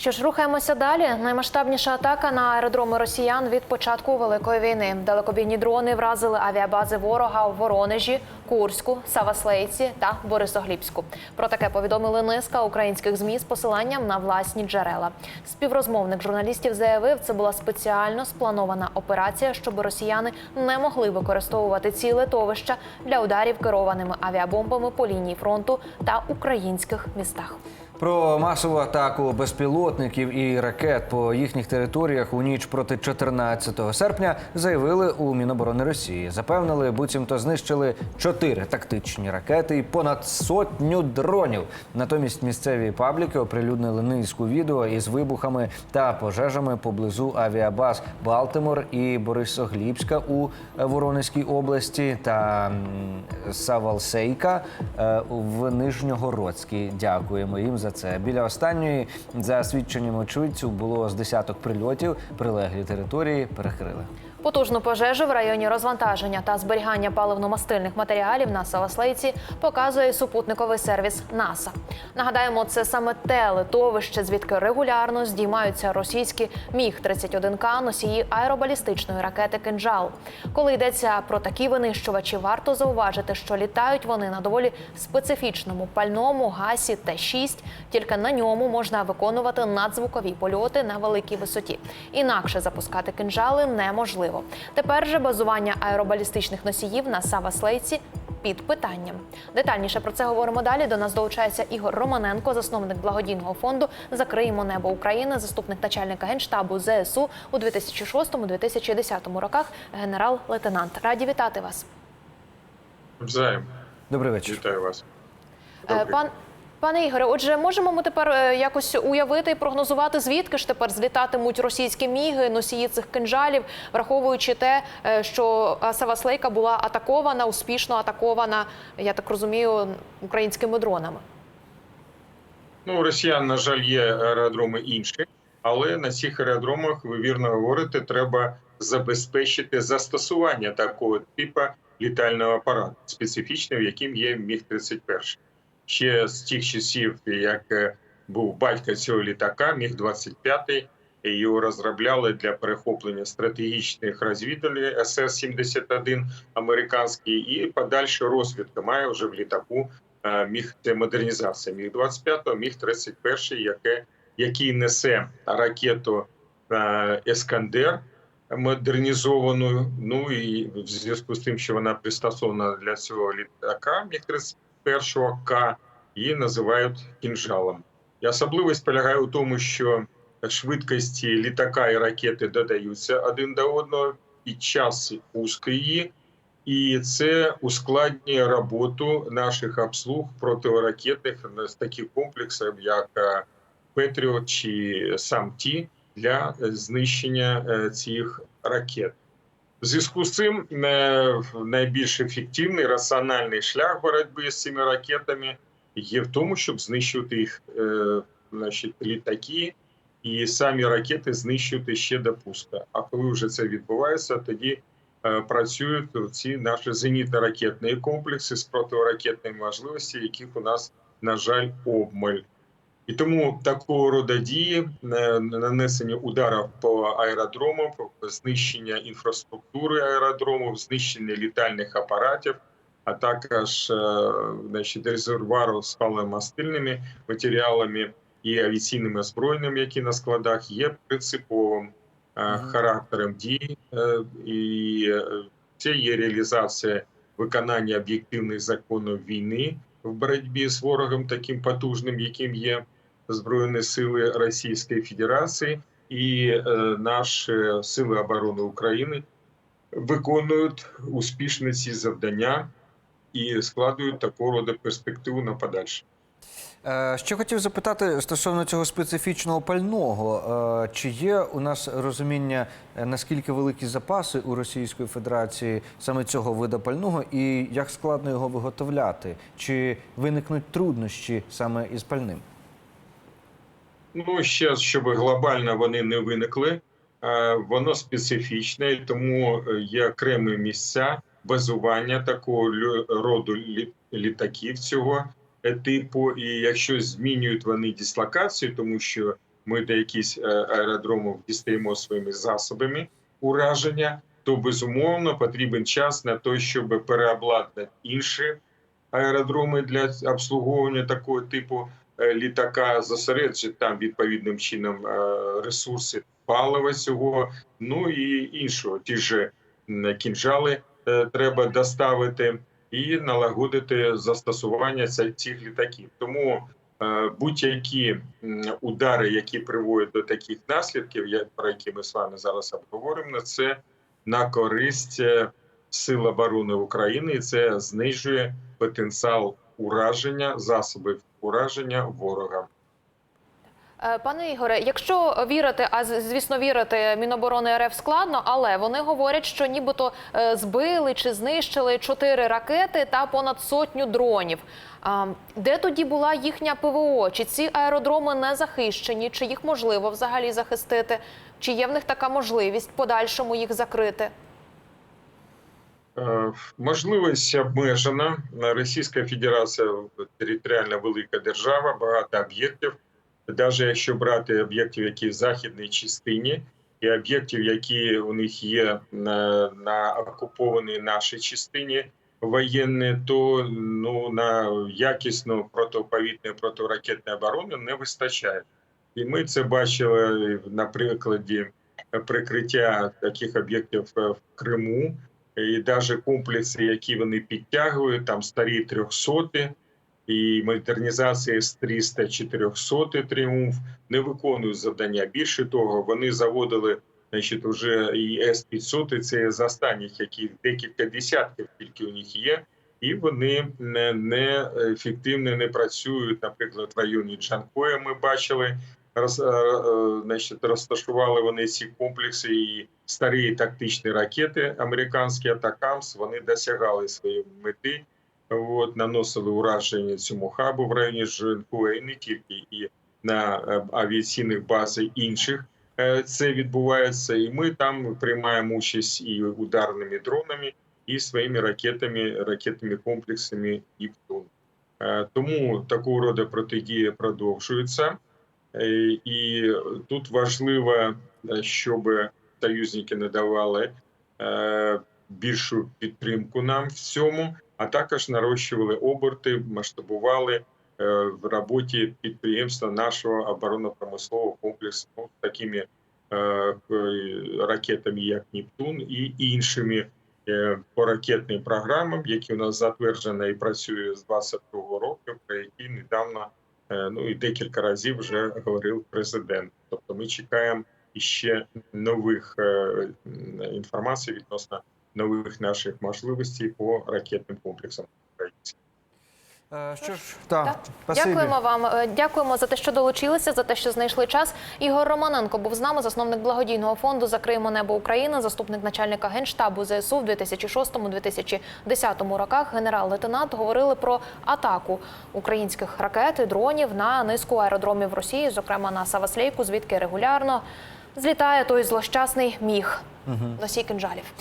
Що ж, рухаємося далі. Наймасштабніша атака на аеродроми росіян від початку великої війни. Далекобійні дрони вразили авіабази ворога у Воронежі, Курську, Саваслейці та Борисоглібську. Про таке повідомили низка українських змі з посиланням на власні джерела. Співрозмовник журналістів заявив, це була спеціально спланована операція, щоб росіяни не могли використовувати ці литовища для ударів керованими авіабомбами по лінії фронту та українських містах. Про масову атаку безпілотників і ракет по їхніх територіях у ніч проти 14 серпня заявили у Міноборони Росії. Запевнили, буцімто знищили чотири тактичні ракети і понад сотню дронів. Натомість місцеві пабліки оприлюднили низку відео із вибухами та пожежами поблизу авіабаз Балтимор і Борисоглібська у Воронезькій області та Савалсейка е, в Нижньогородській. Дякуємо їм за це. Біля останньої, за свідченням очевидців, було з десяток прильотів. Прилеглі території перекрили. Потужну пожежу в районі розвантаження та зберігання паливно-мастильних матеріалів на Саласлейці показує супутниковий сервіс НАСА. Нагадаємо, це саме те литовище, звідки регулярно здіймаються російські міг 31 к носії аеробалістичної ракети «Кинджал». Коли йдеться про такі винищувачі, варто зауважити, що літають вони на доволі специфічному пальному гасі Т-6. Тільки на ньому можна виконувати надзвукові польоти на великій висоті. Інакше запускати кинжали неможливо. Тепер же базування аеробалістичних носіїв на Саваслейці під питанням. Детальніше про це говоримо далі. До нас долучається Ігор Романенко, засновник благодійного фонду Закриємо небо України, заступник начальника генштабу ЗСУ у 2006-2010 роках, генерал-лейтенант. Раді вітати вас. Взаєм. Добрий вечір. Вітаю вас. Е, Добрий. Пан пане Ігоре, отже, можемо ми тепер е, якось уявити і прогнозувати, звідки ж тепер злітатимуть російські міги, носії цих кинжалів, враховуючи те, е, що Саваслейка була атакована, успішно атакована, я так розумію, українськими дронами. Ну, росіян, на жаль, є аеродроми інші, але на цих аеродромах, ви вірно говорите, треба забезпечити застосування такого типу літального апарату, специфічного, яким є Міг-31. Ще з тих часів, як е, був батько цього літака, Міг-25, і його розробляли для перехоплення стратегічних розвідувальних СС-71 американський, і подальша розвідка має вже в літаку е, міг це модернізація міг 25 міг 31 яке який несе ракету е, Ескандер модернізовану. Ну і в зв'язку з тим, що вона пристосована для цього літака, міг 31 К її називають кінжалом. І особливість полягає у тому, що швидкості літака і ракети додаються один до одного під час пуску її. І це ускладнює роботу наших обслуг протиракетних з таких комплексів, як е, Петріот чи сам Ті для знищення е, цих ракет. В зв'язку з цим е, найбільш ефективний раціональний шлях боротьби з цими ракетами є в тому, щоб знищувати їх е, значить, літаки і самі ракети знищувати ще до пуска. А коли вже це відбувається, тоді е, працюють ці наші зенітно-ракетні комплекси з протиракетними можливостями, яких у нас, на жаль, обмаль. І тому такого роду дії е, нанесення ударів по аеродромам, знищення інфраструктури аеродромів, знищення літальних апаратів, а також е, значить, резервуарів з паливомастильними матеріалами і авіаційними озброєннями, які на складах є принциповим е, характером дій, е, і це є реалізація виконання об'єктивних законів війни в боротьбі з ворогом, таким потужним, яким є Збройні сили Російської Федерації, і е, наші сили оборони України виконують успішно ці завдання і складують такого роду перспективу на подальше. Е, Ще хотів запитати стосовно цього специфічного пального. Е, Чи є у нас розуміння, наскільки великі запаси у Російської Федерації саме цього вида пального, і як складно його виготовляти? Чи виникнуть труднощі саме із пальним? Ну ще щоб глобально вони не виникли, е, воно специфічне, тому е, є окремі місця базування такого роду літаків цього е, типу. І якщо змінюють вони дислокацію, тому що ми до аеродромів дістаємо своїми засобами ураження, то безумовно потрібен час на те, щоб переобладнати інші аеродроми для обслуговування такого типу літака, зосереджити там відповідним чином е, ресурси палива цього, ну і іншого. Ті ж кінжали е, треба доставити і налагодити застосування цих літаків. Тому е, будь-які удари, які приводять до таких наслідків, про які ми з вами зараз обговоримо, це на користь е, сил оборони України, і це знижує потенціал ураження засобів ураження ворога. Е, Пане Ігоре, якщо вірити, а звісно, вірити Міноборони РФ складно, але вони говорять, що нібито е, збили чи знищили чотири ракети та понад сотню дронів. Де тоді була їхня ПВО? Чи ці аеродроми не захищені? Чи їх можливо взагалі захистити? Чи є в них така можливість подальшому їх закрити? Е, Можливість обмежена. Російська Федерація територіально велика держава, багато об'єктів. Навіть якщо брати об'єктів, які в західній частині, і об'єктів, які у них є на, на окупованій нашій частині воєнні, то ну на якісну протиповітну протиракетну оборону не вистачає. І ми це бачили на прикладі прикриття таких об'єктів е, в Криму і навіть комплекси, які вони підтягують, там старі 300 і модернізація С-300 400 тріумф не виконують завдання. Більше того, вони заводили значить, вже і С-500, це з останніх, які декілька десятків тільки у них є, і вони не, не ефективно не працюють. Наприклад, в районі Джанкоя ми бачили. Роз, е, е, значить, розташували вони ці комплекси і старі тактичні ракети американські Атакамс. Вони досягали своєї мети. От наносили ураження цьому хабу в районі Джанкоя, і не тільки і на е, авіаційних базах інших. е, Це відбувається, і ми там приймаємо участь і ударними дронами, і своїми ракетами, ракетними комплексами Нептун. Е, Тому такого роду протидія продовжується. І тут важливо, щоб союзники надавали більшу підтримку нам в цьому, а також нарощували оберти, масштабували е, в роботі підприємства нашого оборонно-промислового комплексу ну, такими е, е, ракетами, як Нептун, і іншими по ракетним програмам, які у нас затверджені і працює з 22 року, про які недавно ну і декілька разів вже говорив президент. Тобто, ми чекаємо іще нових інформацій відносно нових наших можливостей по ракетним комплексам українців. Е, Що ж, так, Так. спасибі. Дякуємо вам. Е, Дякуємо за те, що долучилися, за те, що знайшли час. Ігор Романенко був з нами, засновник благодійного фонду Закриємо небо України, заступник начальника генштабу ЗСУ в 2006-2010 роках. Генерал-лейтенант говорили про атаку українських ракет і дронів на низку аеродромів Росії, зокрема на Саваслейку, звідки регулярно злітає той злощасний міг носій кинжалів.